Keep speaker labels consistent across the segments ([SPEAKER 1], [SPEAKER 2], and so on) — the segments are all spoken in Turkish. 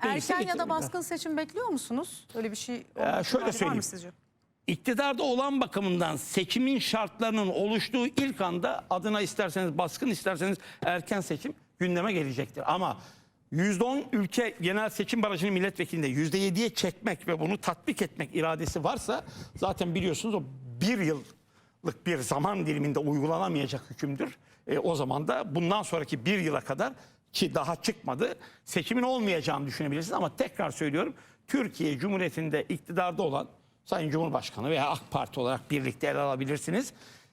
[SPEAKER 1] Erken ya da baskın seçim bekliyor musunuz? Öyle bir şey olma
[SPEAKER 2] şöyle
[SPEAKER 1] ihtimali var
[SPEAKER 2] söyleyeyim.
[SPEAKER 1] mı sizce?
[SPEAKER 2] İktidarda olan bakımından seçimin şartlarının oluştuğu ilk anda adına isterseniz baskın isterseniz erken seçim gündeme gelecektir. Ama %10 ülke genel seçim barajını milletvekilinde %7'ye çekmek ve bunu tatbik etmek iradesi varsa zaten biliyorsunuz o bir yıllık bir zaman diliminde uygulanamayacak hükümdür. E, o zaman da bundan sonraki bir yıla kadar ki daha çıkmadı seçimin olmayacağını düşünebilirsiniz. Ama tekrar söylüyorum Türkiye Cumhuriyeti'nde iktidarda olan Sayın Cumhurbaşkanı veya AK Parti olarak birlikte ele alabilirsiniz.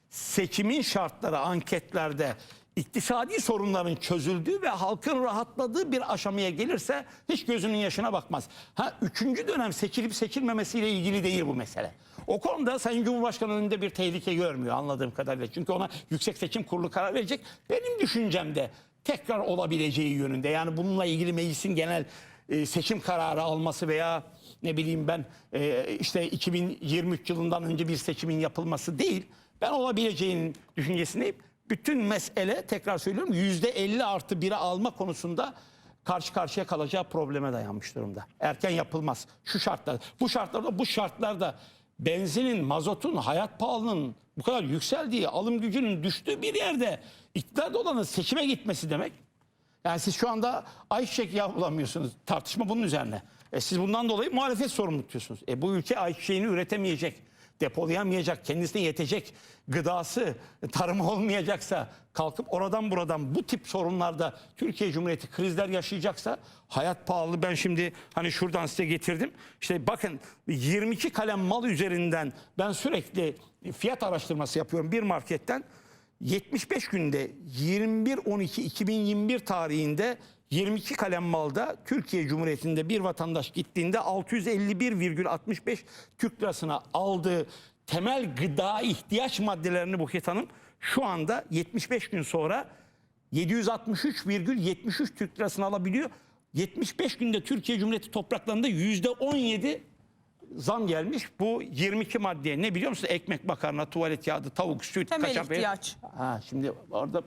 [SPEAKER 2] Seçimin şartları anketlerde iktisadi sorunların çözüldüğü ve halkın rahatladığı bir aşamaya gelirse hiç gözünün yaşına bakmaz. Ha üçüncü dönem seçilip seçilmemesiyle ilgili değil bu mesele. O konuda Sayın Cumhurbaşkanı önünde bir tehlike görmüyor anladığım kadarıyla. Çünkü ona Yüksek Seçim Kurulu karar verecek. Benim düşüncemde tekrar olabileceği yönünde. Yani bununla ilgili meclisin genel e, seçim kararı alması veya ne bileyim ben e, işte 2023 yılından önce bir seçimin yapılması değil. Ben olabileceğinin düşüncesindeyim. Bütün mesele tekrar söylüyorum %50 artı 1'e alma konusunda karşı karşıya kalacağı probleme dayanmış durumda. Erken yapılmaz. Şu şartlarda, bu şartlarda, bu şartlarda benzinin, mazotun, hayat pahalılığının bu kadar yükseldiği, alım gücünün düştüğü bir yerde iktidarda olanın seçime gitmesi demek yani siz şu anda ayçiçek yağı bulamıyorsunuz. Tartışma bunun üzerine. E siz bundan dolayı muhalefet sorumlu tutuyorsunuz. E bu ülke ayçiçeğini üretemeyecek, depolayamayacak, kendisine yetecek gıdası, tarımı olmayacaksa kalkıp oradan buradan bu tip sorunlarda Türkiye Cumhuriyeti krizler yaşayacaksa hayat pahalı. Ben şimdi hani şuradan size getirdim. İşte bakın 22 kalem mal üzerinden ben sürekli fiyat araştırması yapıyorum bir marketten. 75 günde 21-12-2021 tarihinde 22 kalem malda Türkiye Cumhuriyeti'nde bir vatandaş gittiğinde 651,65 Türk lirasına aldığı temel gıda ihtiyaç maddelerini Buket Hanım şu anda 75 gün sonra 763,73 Türk lirasını alabiliyor. 75 günde Türkiye Cumhuriyeti topraklarında %17 zam gelmiş. Bu 22 maddeye ne biliyor musunuz? Ekmek, makarna, tuvalet kağıdı, tavuk, süt,
[SPEAKER 1] Temel
[SPEAKER 2] kaşar,
[SPEAKER 1] ihtiyaç.
[SPEAKER 2] Ha, şimdi orada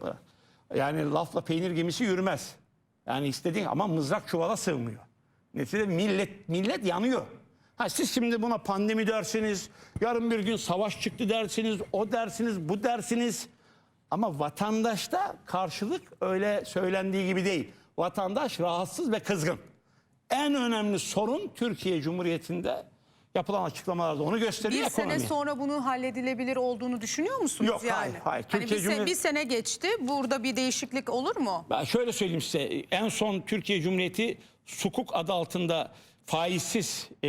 [SPEAKER 2] yani lafla peynir gemisi yürümez. Yani istediğin ama mızrak çuvala sığmıyor. Neticede millet millet yanıyor. Ha siz şimdi buna pandemi dersiniz, yarın bir gün savaş çıktı dersiniz, o dersiniz, bu dersiniz. Ama vatandaşta karşılık öyle söylendiği gibi değil. Vatandaş rahatsız ve kızgın. En önemli sorun Türkiye Cumhuriyeti'nde yapılan açıklamalarda onu gösteriyor
[SPEAKER 1] Bir sene
[SPEAKER 2] ekonomi.
[SPEAKER 1] sonra bunu halledilebilir olduğunu düşünüyor musunuz
[SPEAKER 2] Yok,
[SPEAKER 1] yani?
[SPEAKER 2] hayır, hayır.
[SPEAKER 1] Hani
[SPEAKER 2] Türkiye
[SPEAKER 1] bir, se-
[SPEAKER 2] Cumhuriyeti-
[SPEAKER 1] bir sene geçti. Burada bir değişiklik olur mu?
[SPEAKER 2] Ben şöyle söyleyeyim size. En son Türkiye Cumhuriyeti sukuk adı altında faizsiz e,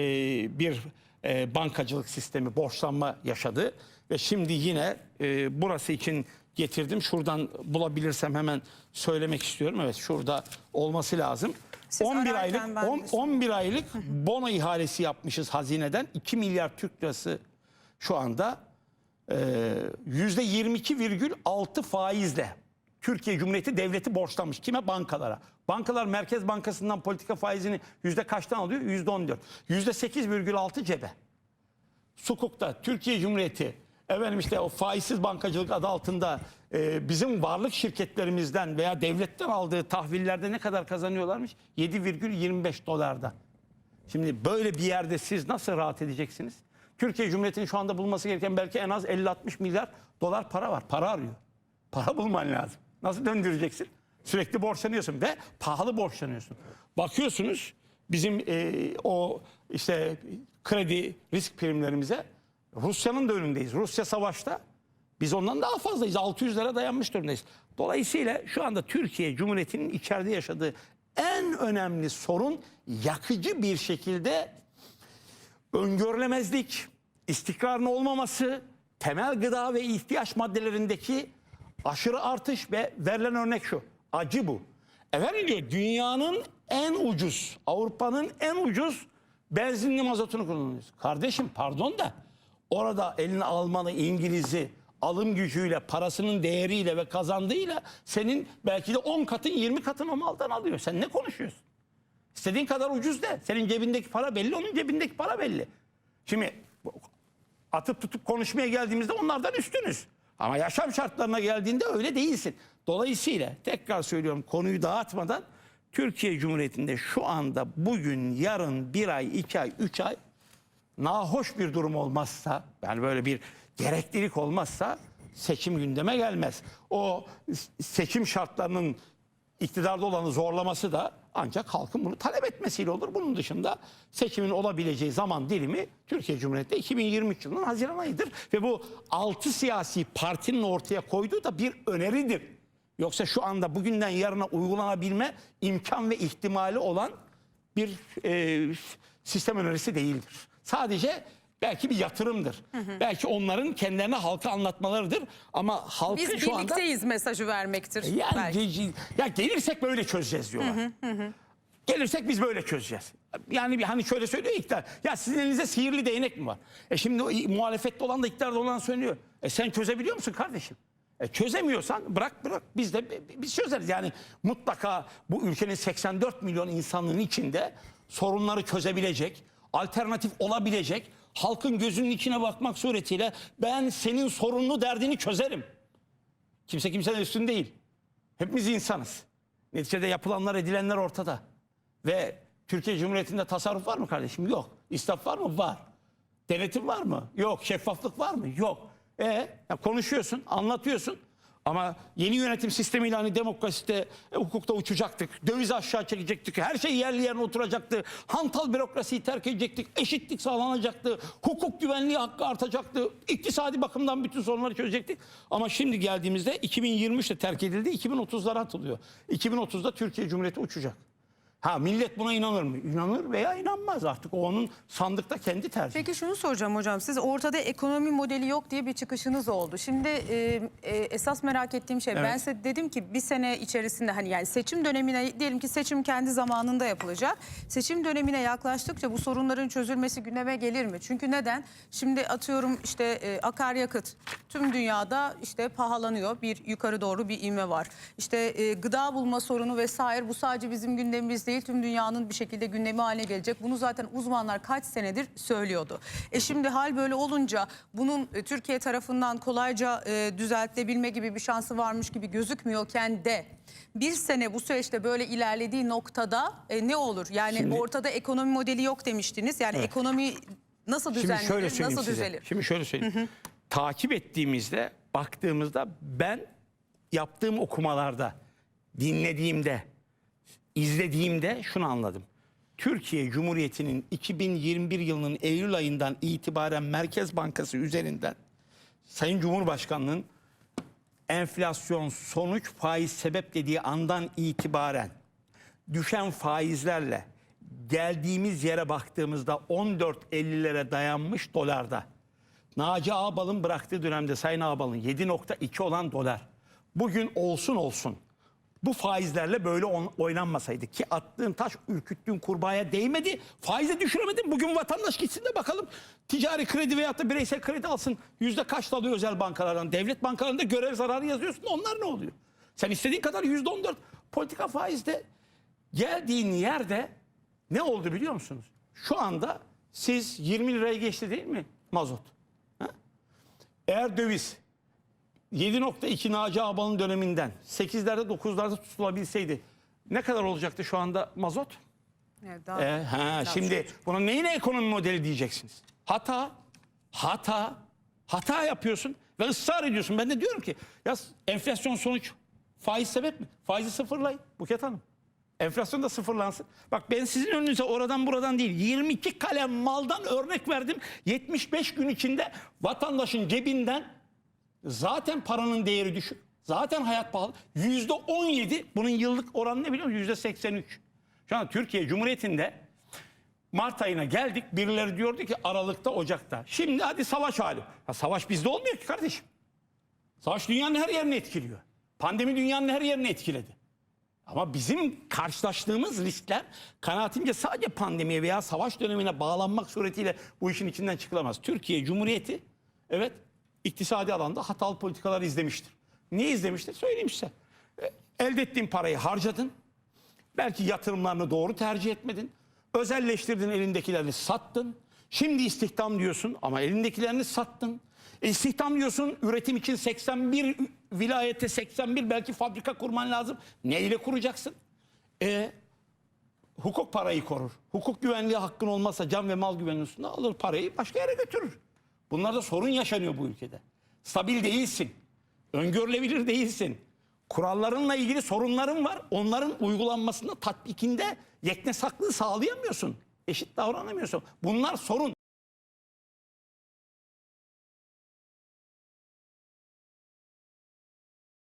[SPEAKER 2] bir e, bankacılık sistemi, borçlanma yaşadı. Ve şimdi yine e, burası için getirdim. Şuradan bulabilirsem hemen söylemek istiyorum. Evet şurada olması lazım.
[SPEAKER 1] Siz
[SPEAKER 2] 11
[SPEAKER 1] ararken
[SPEAKER 2] aylık
[SPEAKER 1] ben de
[SPEAKER 2] on- 11 aylık bono ihalesi yapmışız hazineden. 2 milyar Türk lirası şu anda e, %22,6 faizle Türkiye Cumhuriyeti devleti borçlanmış. Kime? Bankalara. Bankalar Merkez Bankası'ndan politika faizini yüzde kaçtan alıyor? Yüzde 14. Yüzde 8,6 cebe. Sukuk'ta Türkiye Cumhuriyeti efendim işte o faizsiz bankacılık adı altında e, bizim varlık şirketlerimizden veya devletten aldığı tahvillerde ne kadar kazanıyorlarmış? 7,25 dolarda. Şimdi böyle bir yerde siz nasıl rahat edeceksiniz? Türkiye Cumhuriyeti'nin şu anda bulması gereken belki en az 50-60 milyar dolar para var. Para arıyor. Para bulman lazım. Nasıl döndüreceksin? Sürekli borçlanıyorsun ve pahalı borçlanıyorsun. Bakıyorsunuz bizim e, o işte kredi risk primlerimize Rusya'nın da önündeyiz. Rusya savaşta biz ondan daha fazlayız. 600 lira dayanmış durumdayız. Dolayısıyla şu anda Türkiye Cumhuriyeti'nin içeride yaşadığı en önemli sorun yakıcı bir şekilde öngörülemezlik, istikrarın olmaması, temel gıda ve ihtiyaç maddelerindeki aşırı artış ve verilen örnek şu. Acı bu. Efendim diyor dünyanın en ucuz, Avrupa'nın en ucuz benzinli mazotunu kullanıyoruz. Kardeşim pardon da orada eline Almanı, İngiliz'i alım gücüyle, parasının değeriyle ve kazandığıyla senin belki de 10 katın 20 katın o maldan alıyor. Sen ne konuşuyorsun? İstediğin kadar ucuz de. Senin cebindeki para belli, onun cebindeki para belli. Şimdi atıp tutup konuşmaya geldiğimizde onlardan üstünüz. Ama yaşam şartlarına geldiğinde öyle değilsin. Dolayısıyla tekrar söylüyorum konuyu dağıtmadan Türkiye Cumhuriyeti'nde şu anda bugün, yarın, bir ay, iki ay, üç ay nahoş bir durum olmazsa yani böyle bir gereklilik olmazsa seçim gündeme gelmez. O seçim şartlarının iktidarda olanı zorlaması da ancak halkın bunu talep etmesiyle olur. Bunun dışında seçimin olabileceği zaman dilimi Türkiye Cumhuriyeti'nde 2023 yılının Haziran ayıdır. Ve bu altı siyasi partinin ortaya koyduğu da bir öneridir. Yoksa şu anda bugünden yarına uygulanabilme imkan ve ihtimali olan bir e, sistem önerisi değildir. Sadece belki bir yatırımdır. Belki onların kendilerine halka anlatmalarıdır. Ama halkı
[SPEAKER 1] Biz
[SPEAKER 2] şu anda...
[SPEAKER 1] birlikteyiz mesajı vermektir.
[SPEAKER 2] Ya,
[SPEAKER 1] belki.
[SPEAKER 2] ya gelirsek böyle çözeceğiz diyorlar. Gelirsek biz böyle çözeceğiz. Yani bir hani şöyle söylüyor iktidar. Ya sizin elinizde sihirli değnek mi var? E şimdi muhalefette olan da iktidarda olan söylüyor. E sen çözebiliyor musun kardeşim? E çözemiyorsan bırak bırak biz de bi- biz çözeriz. Yani mutlaka bu ülkenin 84 milyon insanın içinde sorunları çözebilecek, alternatif olabilecek, halkın gözünün içine bakmak suretiyle ben senin sorunlu derdini çözerim. Kimse kimsenin üstün değil. Hepimiz insanız. Neticede yapılanlar edilenler ortada. Ve Türkiye Cumhuriyeti'nde tasarruf var mı kardeşim? Yok. İsraf var mı? Var. Denetim var mı? Yok. Şeffaflık var mı? Yok. E ya konuşuyorsun, anlatıyorsun. Ama yeni yönetim sistemiyle hani demokraside, e, hukukta uçacaktık. Dövizi aşağı çekecektik. Her şey yerli yerine oturacaktı. Hantal bürokrasiyi terk edecektik. Eşitlik sağlanacaktı. Hukuk güvenliği hakkı artacaktı. İktisadi bakımdan bütün sorunları çözecektik. Ama şimdi geldiğimizde 2023'te terk edildi. 2030'lara atılıyor. 2030'da Türkiye Cumhuriyeti uçacak. Ha millet buna inanır mı? İnanır veya inanmaz artık. O onun sandıkta kendi tercihi.
[SPEAKER 1] Peki şunu soracağım hocam. Siz ortada ekonomi modeli yok diye bir çıkışınız oldu. Şimdi e, e, esas merak ettiğim şey ben
[SPEAKER 2] Evet.
[SPEAKER 1] size dedim ki bir sene içerisinde hani yani seçim dönemine diyelim ki seçim kendi zamanında yapılacak. Seçim dönemine yaklaştıkça bu sorunların çözülmesi gündeme gelir mi? Çünkü neden? Şimdi atıyorum işte e, akaryakıt tüm dünyada işte pahalanıyor. Bir yukarı doğru bir ivme var. İşte e, gıda bulma sorunu vesaire bu sadece bizim gündemimiz değil tüm dünyanın bir şekilde gündemi haline gelecek. Bunu zaten uzmanlar kaç senedir söylüyordu. E şimdi hal böyle olunca bunun e, Türkiye tarafından kolayca e, düzeltilebilme gibi bir şansı varmış gibi gözükmüyorken de bir sene bu süreçte böyle ilerlediği noktada e, ne olur? Yani
[SPEAKER 2] Şimdi-
[SPEAKER 1] ortada ekonomi modeli yok demiştiniz. Yani ekonomi nasıl
[SPEAKER 2] Şimdi
[SPEAKER 1] düzenlenir,
[SPEAKER 2] şöyle söyleyeyim
[SPEAKER 1] nasıl
[SPEAKER 2] size.
[SPEAKER 1] düzelir?
[SPEAKER 2] Şimdi şöyle söyleyeyim. Takip ettiğimizde, baktığımızda ben yaptığım okumalarda, dinlediğimde, izlediğimde şunu anladım. Türkiye Cumhuriyeti'nin 2021 yılının Eylül ayından itibaren Merkez Bankası üzerinden Sayın Cumhurbaşkanı'nın enflasyon sonuç faiz sebep dediği andan itibaren düşen faizlerle geldiğimiz yere baktığımızda 14.50'lere dayanmış dolarda. Naci Ağbal'ın bıraktığı dönemde Sayın Ağbal'ın 7.2 olan dolar. Bugün olsun olsun bu faizlerle böyle oynanmasaydı ki attığın taş ürküttüğün kurbağaya değmedi. Faizi düşüremedin. Bugün vatandaş gitsin de bakalım ticari kredi veyahut da bireysel kredi alsın. Yüzde kaç alıyor özel bankalardan? Devlet bankalarında görev zararı yazıyorsun. Onlar ne oluyor? Sen istediğin kadar yüzde on dört politika faizde geldiğin yerde ne oldu biliyor musunuz? Şu anda siz 20 liraya geçti değil mi mazot? Ha? Eğer döviz 7.2 Naci Ağbal'ın döneminden 8'lerde 9'larda tutulabilseydi ne kadar olacaktı şu anda mazot?
[SPEAKER 1] Evet, daha-
[SPEAKER 2] E, ha, şimdi bunun neyine ekonomi modeli diyeceksiniz? Hata, hata, hata yapıyorsun ve ısrar ediyorsun. Ben de diyorum ki ya enflasyon sonuç faiz sebep mi? Faizi sıfırlayın Buket Hanım. Enflasyon da sıfırlansın. Bak ben sizin önünüze oradan buradan değil 22 kalem maldan örnek verdim. 75 gün içinde vatandaşın cebinden zaten paranın değeri düşük. Zaten hayat pahalı. Yüzde 17 bunun yıllık oranı ne biliyor musun? Yüzde 83. Şu an Türkiye Cumhuriyeti'nde Mart ayına geldik. Birileri diyordu ki Aralık'ta, Ocak'ta. Şimdi hadi savaş hali. Ha, savaş bizde olmuyor ki kardeşim. Savaş dünyanın her yerini etkiliyor. Pandemi dünyanın her yerini etkiledi. Ama bizim karşılaştığımız riskler kanaatimce sadece pandemiye veya savaş dönemine bağlanmak suretiyle bu işin içinden çıkılamaz. Türkiye Cumhuriyeti evet iktisadi alanda hatalı politikalar izlemiştir. Niye izlemiştir? Söyleyeyim size. E, Elde ettiğin parayı harcadın. Belki yatırımlarını doğru tercih etmedin. Özelleştirdin elindekilerini sattın. Şimdi istihdam diyorsun ama elindekilerini sattın. E, diyorsun üretim için 81 vilayete 81 belki fabrika kurman lazım. Neyle kuracaksın? E, hukuk parayı korur. Hukuk güvenliği hakkın olmazsa can ve mal güvenliği alır parayı başka yere götürür. Bunlarda sorun yaşanıyor bu ülkede. Stabil değilsin. Öngörülebilir değilsin. Kurallarınla ilgili sorunların var. Onların uygulanmasında tatbikinde yeknesaklığı sağlayamıyorsun. Eşit davranamıyorsun. Bunlar sorun.